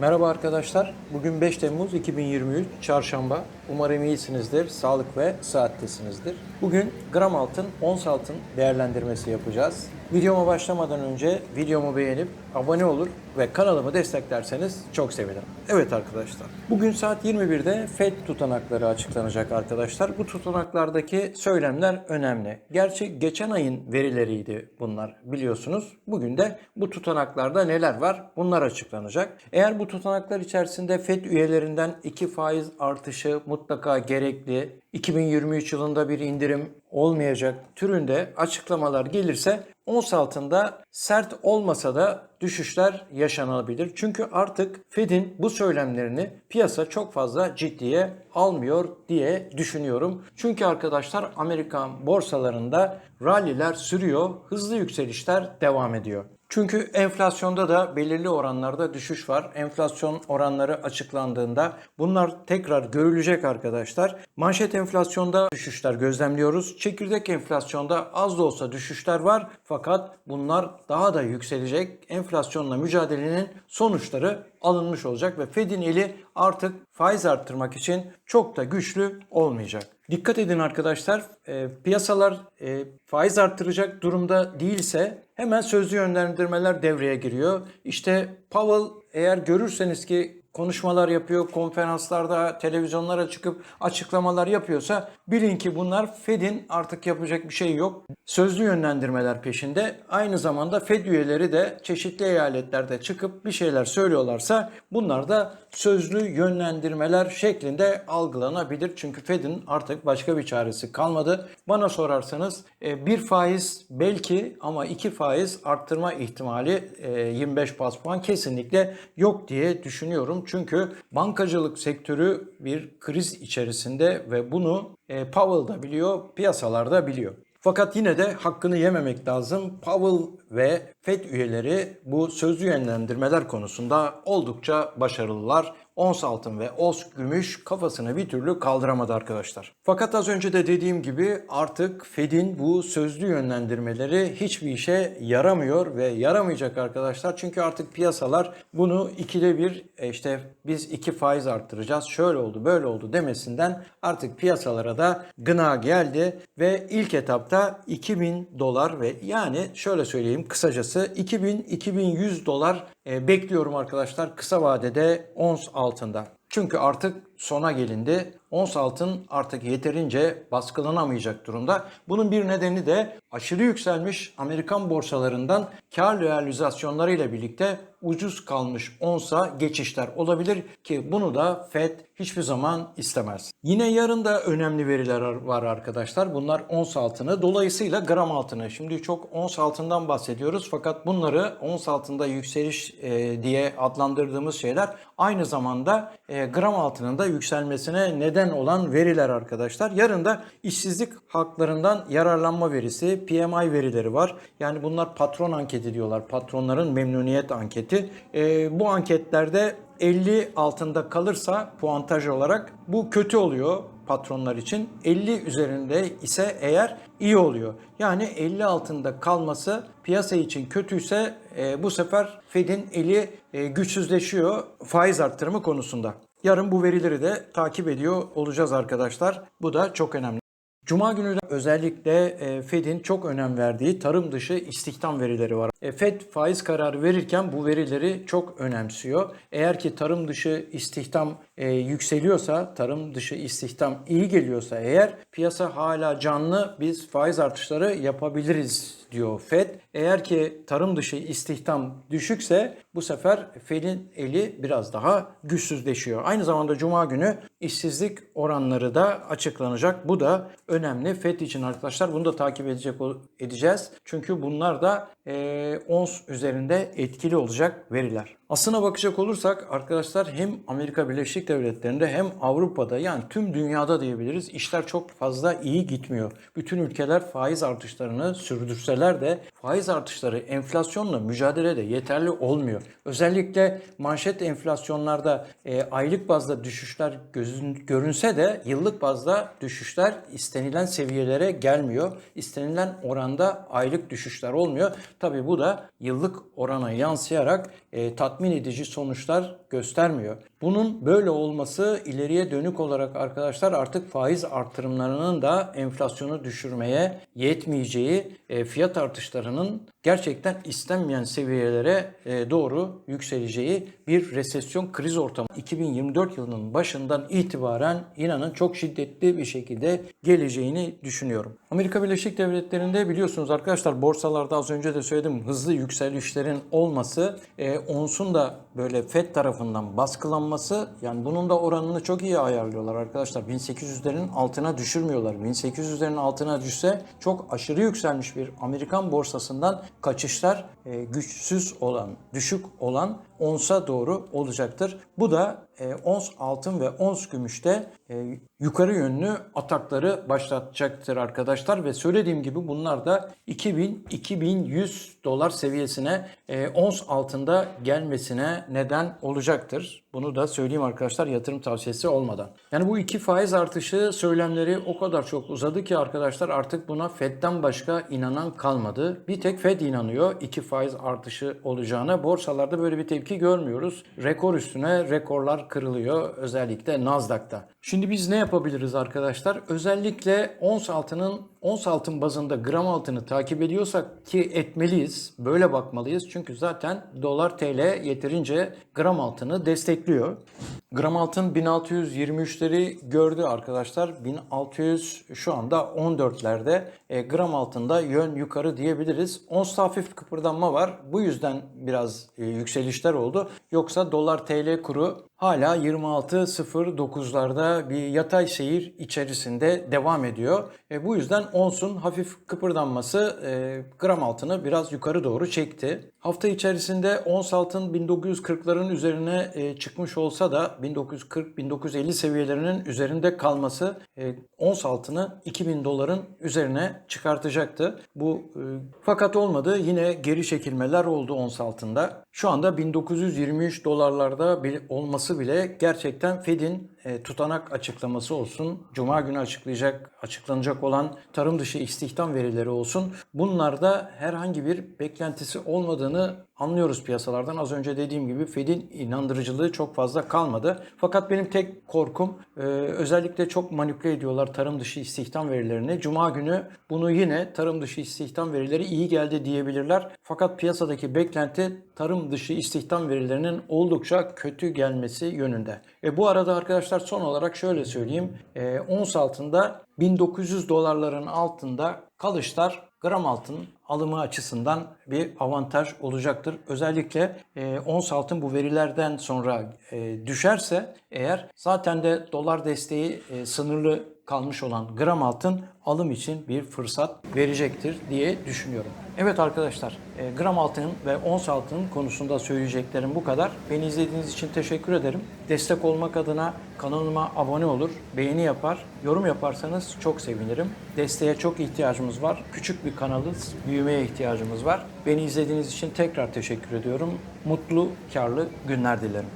Merhaba arkadaşlar. Bugün 5 Temmuz 2023 Çarşamba. Umarım iyisinizdir, sağlık ve sıhhattesinizdir. Bugün gram altın, ons altın değerlendirmesi yapacağız. Videoma başlamadan önce videomu beğenip abone olur ve kanalımı desteklerseniz çok sevinirim. Evet arkadaşlar. Bugün saat 21'de FED tutanakları açıklanacak arkadaşlar. Bu tutanaklardaki söylemler önemli. Gerçi geçen ayın verileriydi bunlar biliyorsunuz. Bugün de bu tutanaklarda neler var bunlar açıklanacak. Eğer bu tutanaklar içerisinde FED üyelerinden 2 faiz artışı mutlaka gerekli, 2023 yılında bir indirim olmayacak türünde açıklamalar gelirse ons altında sert olmasa da düşüşler yaşanabilir. Çünkü artık Fed'in bu söylemlerini piyasa çok fazla ciddiye almıyor diye düşünüyorum. Çünkü arkadaşlar Amerikan borsalarında ralliler sürüyor, hızlı yükselişler devam ediyor. Çünkü enflasyonda da belirli oranlarda düşüş var. Enflasyon oranları açıklandığında bunlar tekrar görülecek arkadaşlar. Manşet enflasyonda düşüşler gözlemliyoruz. Çekirdek enflasyonda az da olsa düşüşler var fakat bunlar daha da yükselecek. Enflasyonla mücadelenin sonuçları alınmış olacak ve Fed'in eli artık faiz arttırmak için çok da güçlü olmayacak. Dikkat edin arkadaşlar, e, piyasalar e, faiz arttıracak durumda değilse hemen sözlü yönlendirmeler devreye giriyor. İşte Powell eğer görürseniz ki konuşmalar yapıyor, konferanslarda, televizyonlara çıkıp açıklamalar yapıyorsa bilin ki bunlar Fed'in artık yapacak bir şey yok. Sözlü yönlendirmeler peşinde. Aynı zamanda Fed üyeleri de çeşitli eyaletlerde çıkıp bir şeyler söylüyorlarsa bunlar da sözlü yönlendirmeler şeklinde algılanabilir. Çünkü Fed'in artık başka bir çaresi kalmadı. Bana sorarsanız e, bir faiz belki ama iki faiz arttırma ihtimali e, 25 bas puan kesinlikle yok diye düşünüyorum. Çünkü bankacılık sektörü bir kriz içerisinde ve bunu e, Powell da biliyor, piyasalar da biliyor. Fakat yine de hakkını yememek lazım. Powell ve FED üyeleri bu sözlü yönlendirmeler konusunda oldukça başarılılar. Ons altın ve ons gümüş kafasını bir türlü kaldıramadı arkadaşlar. Fakat az önce de dediğim gibi artık Fed'in bu sözlü yönlendirmeleri hiçbir işe yaramıyor ve yaramayacak arkadaşlar. Çünkü artık piyasalar bunu ikide bir e, işte biz iki faiz arttıracağız, şöyle oldu böyle oldu demesinden artık piyasalara da gına geldi ve ilk etapta 2000 dolar ve yani şöyle söyleyeyim kısacası 2000-2100 dolar e, bekliyorum arkadaşlar kısa vadede ons altında. Çünkü artık sona gelindi. Ons altın artık yeterince baskılanamayacak durumda. Bunun bir nedeni de aşırı yükselmiş Amerikan borsalarından kar realizasyonları ile birlikte ucuz kalmış onsa geçişler olabilir ki bunu da Fed hiçbir zaman istemez. Yine yarın da önemli veriler var arkadaşlar. Bunlar ons altını dolayısıyla gram altını. Şimdi çok ons altından bahsediyoruz fakat bunları ons altında yükseliş e, diye adlandırdığımız şeyler aynı zamanda e, gram altının da yükselmesine neden olan veriler arkadaşlar. Yarın da işsizlik haklarından yararlanma verisi, PMI verileri var. Yani bunlar patron anketi diyorlar. Patronların memnuniyet anketi. E, bu anketlerde 50 altında kalırsa puantaj olarak bu kötü oluyor patronlar için. 50 üzerinde ise eğer iyi oluyor. Yani 50 altında kalması piyasa için kötüyse e, bu sefer Fed'in eli e, güçsüzleşiyor faiz arttırımı konusunda. Yarın bu verileri de takip ediyor olacağız arkadaşlar. Bu da çok önemli. Cuma günü özellikle e, Fed'in çok önem verdiği tarım dışı istihdam verileri var. E, Fed faiz kararı verirken bu verileri çok önemsiyor. Eğer ki tarım dışı istihdam e, yükseliyorsa, tarım dışı istihdam iyi geliyorsa eğer piyasa hala canlı biz faiz artışları yapabiliriz diyor Fed. Eğer ki tarım dışı istihdam düşükse bu sefer Fed'in eli biraz daha güçsüzleşiyor. Aynı zamanda Cuma günü işsizlik oranları da açıklanacak. Bu da önemli Fed için arkadaşlar. Bunu da takip edecek edeceğiz. Çünkü bunlar da e, ons üzerinde etkili olacak veriler. Aslına bakacak olursak arkadaşlar hem Amerika Birleşik Devletleri'nde hem Avrupa'da yani tüm dünyada diyebiliriz işler çok fazla iyi gitmiyor. Bütün ülkeler faiz artışlarını sürdürseler de faiz artışları enflasyonla mücadelede yeterli olmuyor. Özellikle manşet enflasyonlarda e, aylık bazda düşüşler gözün, görünse de yıllık bazda düşüşler istenilen seviyelere gelmiyor. İstenilen oranda aylık düşüşler olmuyor. Tabi bu da yıllık orana yansıyarak e, tatmin tatmin edici sonuçlar göstermiyor. Bunun böyle olması ileriye dönük olarak arkadaşlar artık faiz artırımlarının da enflasyonu düşürmeye yetmeyeceği, e, fiyat artışlarının gerçekten istenmeyen seviyelere e, doğru yükseleceği bir resesyon kriz ortamı 2024 yılının başından itibaren inanın çok şiddetli bir şekilde geleceğini düşünüyorum. Amerika Birleşik Devletleri'nde biliyorsunuz arkadaşlar borsalarda az önce de söyledim hızlı yükselişlerin olması, e, onsun da böyle FED tarafından baskılanması yani bunun da oranını çok iyi ayarlıyorlar arkadaşlar. 1800'lerin altına düşürmüyorlar. 1800'lerin altına düşse çok aşırı yükselmiş bir Amerikan borsasından kaçışlar güçsüz olan, düşük olan onsa doğru olacaktır. Bu da e, ons altın ve ons gümüşte e, yukarı yönlü atakları başlatacaktır arkadaşlar ve söylediğim gibi bunlar da 2000-2100 dolar seviyesine e, ons altında gelmesine neden olacaktır. Bunu da söyleyeyim arkadaşlar yatırım tavsiyesi olmadan. Yani bu iki faiz artışı söylemleri o kadar çok uzadı ki arkadaşlar artık buna Fed'den başka inanan kalmadı. Bir tek Fed inanıyor iki faiz artışı olacağına. Borsalarda böyle bir tepki görmüyoruz. Rekor üstüne rekorlar kırılıyor özellikle Nasdaq'ta. Şimdi biz ne yapabiliriz arkadaşlar? Özellikle ons altının ons altın bazında gram altını takip ediyorsak ki etmeliyiz. Böyle bakmalıyız. Çünkü zaten dolar TL yeterince gram altını destekliyor. Gram altın 1623'leri gördü arkadaşlar. 1600 şu anda 14'lerde. E, gram altında yön yukarı diyebiliriz. Ons hafif kıpırdanma var. Bu yüzden biraz e, yükselişler oldu. Yoksa dolar TL kuru hala 26.09'larda bir yatay seyir içerisinde devam ediyor. E, bu yüzden onsun hafif kıpırdanması e, gram altını biraz yukarı doğru çekti. Hafta içerisinde ons altın 1940'ların üzerine e, çıkmış olsa da 1940-1950 seviyelerinin üzerinde kalması e, ons altını 2000 doların üzerine çıkartacaktı. Bu e, fakat olmadı. Yine geri çekilmeler oldu ons altında. Şu anda 1923 dolarlarda bir olması bile gerçekten Fed'in e, tutanak açıklaması olsun, Cuma günü açıklayacak, açıklanacak olan tarım dışı istihdam verileri olsun. Bunlarda herhangi bir beklentisi olmadığını anlıyoruz piyasalardan. Az önce dediğim gibi Fed'in inandırıcılığı çok fazla kalmadı. Fakat benim tek korkum e, özellikle çok manipüle ediyorlar tarım dışı istihdam verilerini. Cuma günü bunu yine tarım dışı istihdam verileri iyi geldi diyebilirler. Fakat piyasadaki beklenti tarım dışı istihdam verilerinin oldukça kötü gelmesi yönünde. E, bu arada arkadaşlar son olarak şöyle söyleyeyim. E, ons altında 1900 dolarların altında kalışlar gram altın alımı açısından bir avantaj olacaktır. Özellikle e, ons altın bu verilerden sonra e, düşerse eğer zaten de dolar desteği e, sınırlı kalmış olan gram altın alım için bir fırsat verecektir diye düşünüyorum. Evet arkadaşlar e, gram altın ve ons altın konusunda söyleyeceklerim bu kadar. Beni izlediğiniz için teşekkür ederim. Destek olmak adına kanalıma abone olur, beğeni yapar, yorum yaparsanız çok sevinirim. Desteğe çok ihtiyacımız var. Küçük bir kanalız, büyümeye ihtiyacımız var. Beni izlediğiniz için tekrar teşekkür ediyorum. Mutlu, karlı günler dilerim.